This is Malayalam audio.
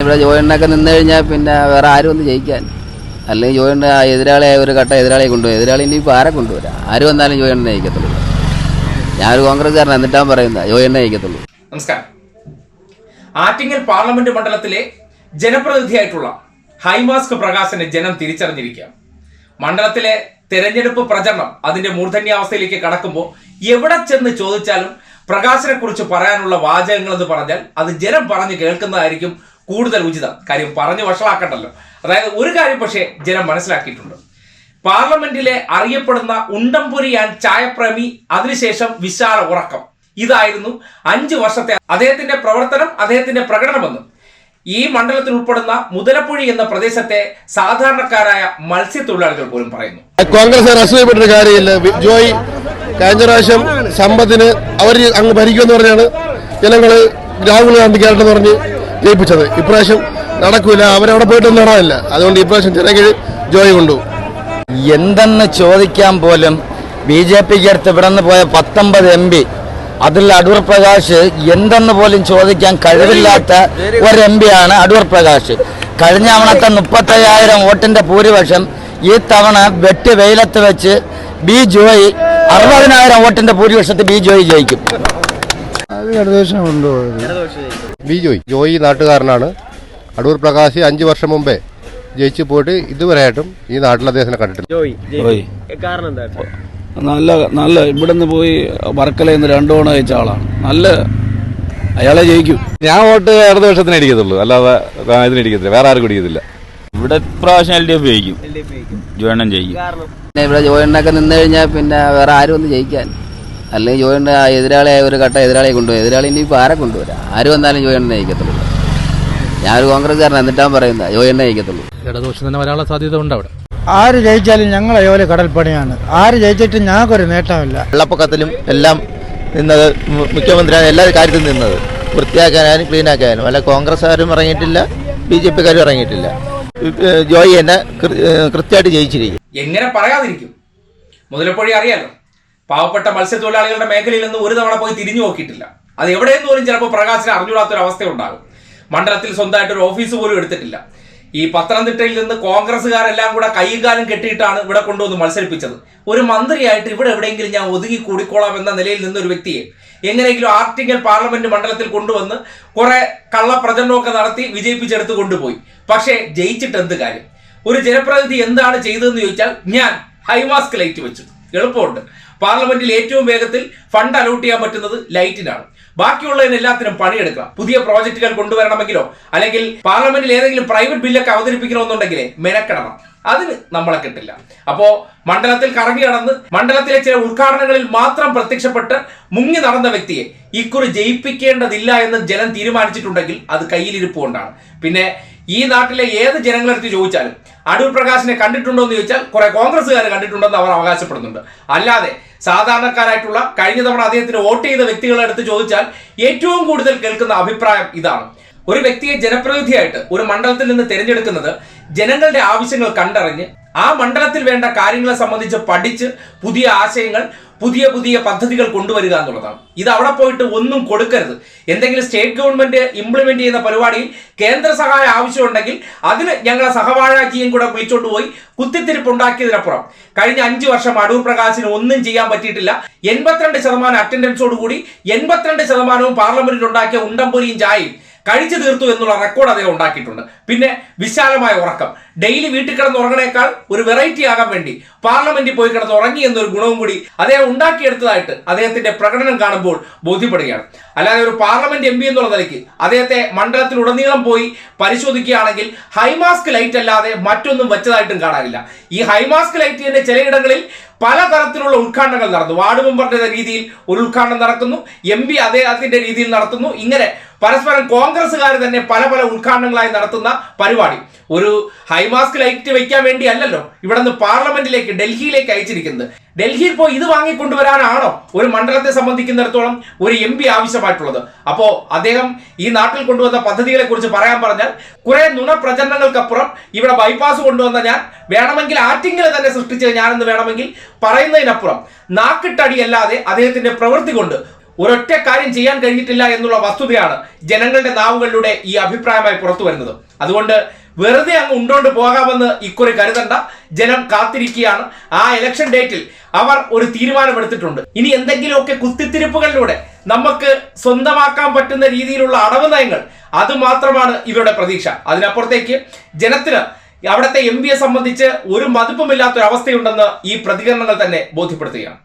ഇവിടെ ജോയിന്റെ നിന്ന് കഴിഞ്ഞാൽ പിന്നെ വേറെ ആരും ഒന്ന് ജയിക്കാൻ. അല്ലെങ്കിൽ ജോയിന്റെ എതിരാളിയെ ഒരു കട്ട എതിരാളിയെ കൊണ്ടുപോയി. എതിരാളി ഇനി ഇപ്പോൾ ആരെ കൊണ്ടുവരാം? ആര് വന്നാലും ജോയിന്റെ ജയിക്കത്തുള്ളൂ. ഞാനൊരു കോൺഗ്രസ്സുകാരൻ എന്നിട്ടാൻ പറയുന്നത് ജോയിന്റെ ജയിക്കത്തുള്ളൂ. നമസ്കാരം. ആറ്റിങ്ങൽ പാർലമെന്റ് മണ്ഡലത്തിലെ ജനപ്രതിനിധിയായിട്ടുള്ള ഹൈമാസ്ക് പ്രകാശനെ ജനം തിരിച്ചറിഞ്ഞിരിക്കുക. മണ്ഡലത്തിലെ തെരഞ്ഞെടുപ്പ് പ്രചരണം അതിന്റെ മൂർധന്യാവസ്ഥയിലേക്ക് കടക്കുമ്പോൾ എവിടെ ചെന്ന് ചോദിച്ചാലും പ്രകാശനെ കുറിച്ച് പറയാനുള്ള വാചകങ്ങൾ എന്ന് പറഞ്ഞാൽ അത് ജനം പറഞ്ഞു കേൾക്കുന്നതായിരിക്കും കൂടുതൽ ഉചിതം. കാര്യം പറഞ്ഞു വഷളാക്കണ്ടല്ലോ. അതായത് ഒരു കാര്യം പക്ഷേ ജനം മനസ്സിലാക്കിയിട്ടുണ്ട്. പാർലമെന്റിലെ അറിയപ്പെടുന്ന ഉണ്ടംപുരിയാൻ ചായപ്രേമി അതിനുശേഷം വിശാല ഉറക്കം. ഇതായിരുന്നു അഞ്ചു വർഷത്തെ അദ്ദേഹത്തിന്റെ പ്രവർത്തനം അദ്ദേഹത്തിന്റെ പ്രകടനമെന്നും. ഈ മണ്ഡലത്തിൽ ഉൾപ്പെടുന്ന മുതലപ്പുഴി എന്ന പ്രദേശത്തെ സാധാരണക്കാരായ മത്സ്യത്തൊഴിലാളികൾ പോലും പറയുന്നു. കോൺഗ്രസ് കാര്യമില്ല. ജോയ് കഴിഞ്ഞ പ്രാവശ്യം സമ്പത്തിന് അവർ അങ്ങ് ഭരിക്കുമെന്ന് പറഞ്ഞാണ് ജനങ്ങൾ രാഹുൽ ഗാന്ധിക്കാരെന്ന് പറഞ്ഞ് ജയിപ്പിച്ചത്. ഇപ്രാവശ്യം നടക്കൂല. അവരവിടെ പോയിട്ടൊന്നും നടന്നില്ല അതുകൊണ്ട് ഇപ്രാവശ്യം ചെറിയ ജോയി കൊണ്ടുപോകും എന്തെന്ന് ചോദിക്കാൻ പോലും ബി ജെ പിക്ക് അടുത്ത് ഇവിടുന്ന് പോയ പത്തൊമ്പത് എം പി അതിൽ അടൂർ പ്രകാശ് എന്തെന്ന് പോലും ചോദിക്കാൻ കഴിവില്ലാത്ത ഒരു എം ആണ് അടൂർ പ്രകാശ്. കഴിഞ്ഞ തവണത്തെ മുപ്പത്തയ്യായിരം വോട്ടിന്റെ ഭൂരിപക്ഷം ഈ തവണ വെട്ടി വെയിലത്ത് വെച്ച് ബി ജോയി അറുപതിനായിരം വോട്ടിന്റെ ഭൂരിപക്ഷത്തിൽ ബി ജോയി ജയിക്കും. ബി ജോയ് ജോയി നാട്ടുകാരനാണ്. അടൂർ പ്രകാശ് അഞ്ചു വർഷം മുമ്പേ ജയിച്ചു പോയിട്ട് ഇതുവരെയായിട്ടും ഈ നാട്ടിൽ അദ്ദേഹത്തിനെ കണ്ടിട്ടില്ല. നല്ല നല്ല ഇവിടുന്ന് പോയി വർക്കലയിൽ നിന്ന് രണ്ടു തവണ ജയിച്ച ആളാണ്. നല്ല അയാളെ ജയിക്കും. ഞാൻ വോട്ട് ഇടതുപക്ഷത്തിന് അടിക്കത്തുള്ളൂ. അല്ലാതെ ഇതിന് അടിക്കത്തില്ല. വേറെ ആർക്കും അടിക്കത്തില്ല. ഇവിടെ പ്രാവശ്യം എൽ ഡി എഫ് ജയിക്കും. എഫ് ജയിക്കും. ഇവിടെ ജോയിണ്ണൊക്കെ നിന്ന് കഴിഞ്ഞാൽ പിന്നെ വേറെ ആരും ഒന്ന് ജയിക്കാൻ. അല്ലെങ്കിൽ ജോയിന്റെ ആ എതിരാളിയെ ഒരു ഘട്ടം എതിരാളിയെ കൊണ്ടുപോയി. എതിരാളി ഇനി ഇപ്പോൾ ആരെ കൊണ്ടുവരാം? ആര് വന്നാലും ജോയിനെ നയിക്കത്തുള്ളൂ. ഞാനൊരു കോൺഗ്രസ്സുകാരൻ എന്നിട്ടാൻ പറയുന്നത്. ജോയിനെ ജയിക്കത്തുള്ളൂ ഇടതുപക്ഷം തന്നെ വരാനുള്ള സാധ്യത ഉണ്ട് അവിടെ. ആര് ജയിച്ചാലും ഞങ്ങൾ അതുപോലെ കടൽപ്പണിയാണ്. ആര് ജയിച്ചിട്ടും ഞങ്ങൾക്കൊരു നേട്ടമില്ല. വെള്ളപ്പൊക്കത്തിലും എല്ലാം നിന്നത് മുഖ്യമന്ത്രിയാണ് എല്ലാ കാര്യത്തിലും നിന്നത്. വൃത്തിയാക്കാനും ക്ലീനാക്കാനും അല്ല കോൺഗ്രസ്സുകാരും ഇറങ്ങിയിട്ടില്ല ബി ജെ പിക്കാരും ഇറങ്ങിയിട്ടില്ല. ജോയി എന്നെ കൃത്യമായിട്ട് ജയിച്ചിരിക്കും. എങ്ങനെ പറയാതിരിക്കും? മുതലപ്പൊഴി അറിയാലോ? പാവപ്പെട്ട മത്സ്യത്തൊഴിലാളികളുടെ മേഖലയിൽ നിന്ന് ഒരു തവണ പോയി തിരിഞ്ഞു നോക്കിയിട്ടില്ല. അത് എവിടെയെന്ന് പോലും ചിലപ്പോൾ പ്രകാശിന് അവസ്ഥ ഉണ്ടാകും മണ്ഡലത്തിൽ സ്വന്തമായിട്ട് ഒരു ഓഫീസ് പോലും എടുത്തിട്ടില്ല. ഈ പത്തനംതിട്ടയിൽ നിന്ന് കോൺഗ്രസ്സുകാരെല്ലാം കൂടെ കൈകാലം കാലും കെട്ടിയിട്ടാണ് ഇവിടെ കൊണ്ടുവന്ന് മത്സരിപ്പിച്ചത്. ഒരു മന്ത്രിയായിട്ട് ഇവിടെ എവിടെയെങ്കിലും ഞാൻ ഒതുങ്ങി കൂടിക്കോളാം എന്ന നിലയിൽ നിന്ന ഒരു വ്യക്തിയെ എങ്ങനെയെങ്കിലും ആർട്ടിക്കൽ പാർലമെന്റ് മണ്ഡലത്തിൽ കൊണ്ടുവന്ന് കുറെ കള്ളപ്രചരണമൊക്കെ നടത്തി വിജയിപ്പിച്ചെടുത്ത് കൊണ്ടുപോയി. പക്ഷേ ജയിച്ചിട്ട് എന്ത് കാര്യം? ഒരു ജനപ്രതിനിധി എന്താണ് ചെയ്തതെന്ന് ചോദിച്ചാൽ ഞാൻ ഹൈമാസ്ക് ലൈറ്റ് വെച്ചു. എളുപ്പമുണ്ട്. പാർലമെന്റിൽ ഏറ്റവും വേഗത്തിൽ ഫണ്ട് അലോട്ട് ചെയ്യാൻ പറ്റുന്നത് ലൈറ്റിനാണ്. ബാക്കിയുള്ളതിന് എല്ലാത്തിനും പണിയെടുക്കാം പുതിയ പ്രോജക്റ്റുകൾ കൊണ്ടുവരണമെങ്കിലോ അല്ലെങ്കിൽ പാർലമെന്റിൽ ഏതെങ്കിലും പ്രൈവറ്റ് ബില്ലൊക്കെ അവതരിപ്പിക്കണമെന്നുണ്ടെങ്കിലേ മെനക്കെടണം. അതിന് നമ്മളെ കിട്ടില്ല. അപ്പോ മണ്ഡലത്തിൽ കറങ്ങി നടന്ന് മണ്ഡലത്തിലെ ചില ഉദ്ഘാടനങ്ങളിൽ മാത്രം പ്രത്യക്ഷപ്പെട്ട് മുങ്ങി നടന്ന വ്യക്തിയെ ഇക്കുറി ജയിപ്പിക്കേണ്ടതില്ല എന്ന് ജനം തീരുമാനിച്ചിട്ടുണ്ടെങ്കിൽ അത് കയ്യിലിരിപ്പ് കൊണ്ടാണ്. പിന്നെ ഈ നാട്ടിലെ ഏത് ജനങ്ങളെടുത്ത് ചോദിച്ചാലും അടൂർ പ്രകാശിനെ കണ്ടിട്ടുണ്ടോ എന്ന് ചോദിച്ചാൽ കുറെ കോൺഗ്രസ്സുകാർ കണ്ടിട്ടുണ്ടെന്ന് അവർ അവകാശപ്പെടുന്നുണ്ട്. അല്ലാതെ സാധാരണക്കാരായിട്ടുള്ള കഴിഞ്ഞ തവണ അദ്ദേഹത്തിന് വോട്ട് ചെയ്ത വ്യക്തികളെ അടുത്ത് ചോദിച്ചാൽ ഏറ്റവും കൂടുതൽ കേൾക്കുന്ന അഭിപ്രായം ഇതാണ്. ഒരു വ്യക്തിയെ ജനപ്രതിനിധിയായിട്ട് ഒരു മണ്ഡലത്തിൽ നിന്ന് തിരഞ്ഞെടുക്കുന്നത് ജനങ്ങളുടെ ആവശ്യങ്ങൾ കണ്ടറിഞ്ഞ് ആ മണ്ഡലത്തിൽ വേണ്ട കാര്യങ്ങളെ സംബന്ധിച്ച് പഠിച്ച് പുതിയ ആശയങ്ങൾ പുതിയ പുതിയ പദ്ധതികൾ കൊണ്ടുവരിക എന്നുള്ളതാണ്. ഇത് അവിടെ പോയിട്ട് ഒന്നും കൊടുക്കരുത്. എന്തെങ്കിലും സ്റ്റേറ്റ് ഗവൺമെന്റ് ഇംപ്ലിമെന്റ് ചെയ്യുന്ന പരിപാടിയിൽ കേന്ദ്ര സഹായം ആവശ്യമുണ്ടെങ്കിൽ അതിന് ഞങ്ങളെ സഹവാഴാജിയും കൂടെ വിളിച്ചോണ്ട് പോയി കുത്തിത്തിരിപ്പ് ഉണ്ടാക്കിയതിനപ്പുറം കഴിഞ്ഞ അഞ്ചു വർഷം അടൂർ പ്രകാശിന് ഒന്നും ചെയ്യാൻ പറ്റിയിട്ടില്ല. എൺപത്തിരണ്ട് ശതമാനം അറ്റൻഡൻസോടുകൂടി എൺപത്തിരണ്ട് ശതമാനവും പാർലമെന്റിൽ ഉണ്ടാക്കിയ ഉണ്ടംപൊരിയും ചായയും കഴിച്ചു തീർത്തു എന്നുള്ള റെക്കോർഡ് അദ്ദേഹം ഉണ്ടാക്കിയിട്ടുണ്ട്. പിന്നെ വിശാലമായ ഉറക്കം. ഡെയിലി വീട്ടിൽ കിടന്ന് ഉറങ്ങണേക്കാൾ ഒരു വെറൈറ്റി ആകാൻ വേണ്ടി പാർലമെന്റിൽ പോയി കിടന്ന് ഉറങ്ങി എന്നൊരു ഗുണവും കൂടി അദ്ദേഹം ഉണ്ടാക്കിയെടുത്തതായിട്ട് അദ്ദേഹത്തിന്റെ പ്രകടനം കാണുമ്പോൾ ബോധ്യപ്പെടുകയാണ്. അല്ലാതെ ഒരു പാർലമെന്റ് എം പി എന്നുള്ള നിലയ്ക്ക് അദ്ദേഹത്തെ മണ്ഡലത്തിൽ ഉടനീളം പോയി പരിശോധിക്കുകയാണെങ്കിൽ ഹൈമാസ്ക് ലൈറ്റ് അല്ലാതെ മറ്റൊന്നും വെച്ചതായിട്ടും കാണാനില്ല. ഈ ഹൈമാസ്ക് ലൈറ്റ് തന്നെ ചിലയിടങ്ങളിൽ പലതരത്തിലുള്ള ഉദ്ഘാടനങ്ങൾ നടന്നു. വാർഡ് മെമ്പറിന്റെ രീതിയിൽ ഒരു ഉദ്ഘാടനം നടക്കുന്നു. എം പി അദ്ദേഹത്തിന്റെ രീതിയിൽ നടത്തുന്നു. ഇങ്ങനെ പരസ്പരം കോൺഗ്രസ്സുകാർ തന്നെ പല പല ഉദ്ഘാടനങ്ങളായി നടത്തുന്ന പരിപാടി. ഒരു ഹൈമാസ്ക് ലൈറ്റ് വെക്കാൻ വേണ്ടി അല്ലല്ലോ ഇവിടെ നിന്ന് പാർലമെന്റിലേക്ക് ഡൽഹിയിലേക്ക് അയച്ചിരിക്കുന്നത്. ഡൽഹിയിൽ പോയി ഇത് വാങ്ങിക്കൊണ്ടുവരാനാണോ ഒരു മണ്ഡലത്തെ സംബന്ധിക്കുന്നിടത്തോളം ഒരു എം പി ആവശ്യമായിട്ടുള്ളത്? അപ്പോ അദ്ദേഹം ഈ നാട്ടിൽ കൊണ്ടുവന്ന പദ്ധതികളെ കുറിച്ച് പറയാൻ പറഞ്ഞാൽ കുറെ നുണ പ്രചരണങ്ങൾക്കപ്പുറം ഇവിടെ ബൈപ്പാസ് കൊണ്ടുവന്ന ഞാൻ വേണമെങ്കിൽ ആറ്റിങ്ങിൽ തന്നെ സൃഷ്ടിച്ചത് ഞാനെന്ന് വേണമെങ്കിൽ പറയുന്നതിനപ്പുറം നാക്കിട്ടടിയല്ലാതെ അദ്ദേഹത്തിന്റെ പ്രവൃത്തി കൊണ്ട് ഒരൊറ്റ കാര്യം ചെയ്യാൻ കഴിഞ്ഞിട്ടില്ല എന്നുള്ള വസ്തുതയാണ് ജനങ്ങളുടെ നാവുകളിലൂടെ ഈ അഭിപ്രായമായി പുറത്തു വരുന്നത്. അതുകൊണ്ട് വെറുതെ അങ്ങ് ഉണ്ടോണ്ട് പോകാമെന്ന് ഇക്കുറി കരുതണ്ട. ജനം കാത്തിരിക്കുകയാണ്. ആ ഇലക്ഷൻ ഡേറ്റിൽ അവർ ഒരു തീരുമാനമെടുത്തിട്ടുണ്ട്. ഇനി എന്തെങ്കിലുമൊക്കെ കുത്തിത്തിരിപ്പുകളിലൂടെ നമുക്ക് സ്വന്തമാക്കാൻ പറ്റുന്ന രീതിയിലുള്ള അടവ് നയങ്ങൾ അത് മാത്രമാണ് ഇവരുടെ പ്രതീക്ഷ. അതിനപ്പുറത്തേക്ക് ജനത്തിന് അവിടുത്തെ എം സംബന്ധിച്ച് ഒരു മതിപ്പുമില്ലാത്തൊരവസ്ഥയുണ്ടെന്ന് ഈ പ്രതികരണങ്ങൾ തന്നെ ബോധ്യപ്പെടുത്തുകയാണ്.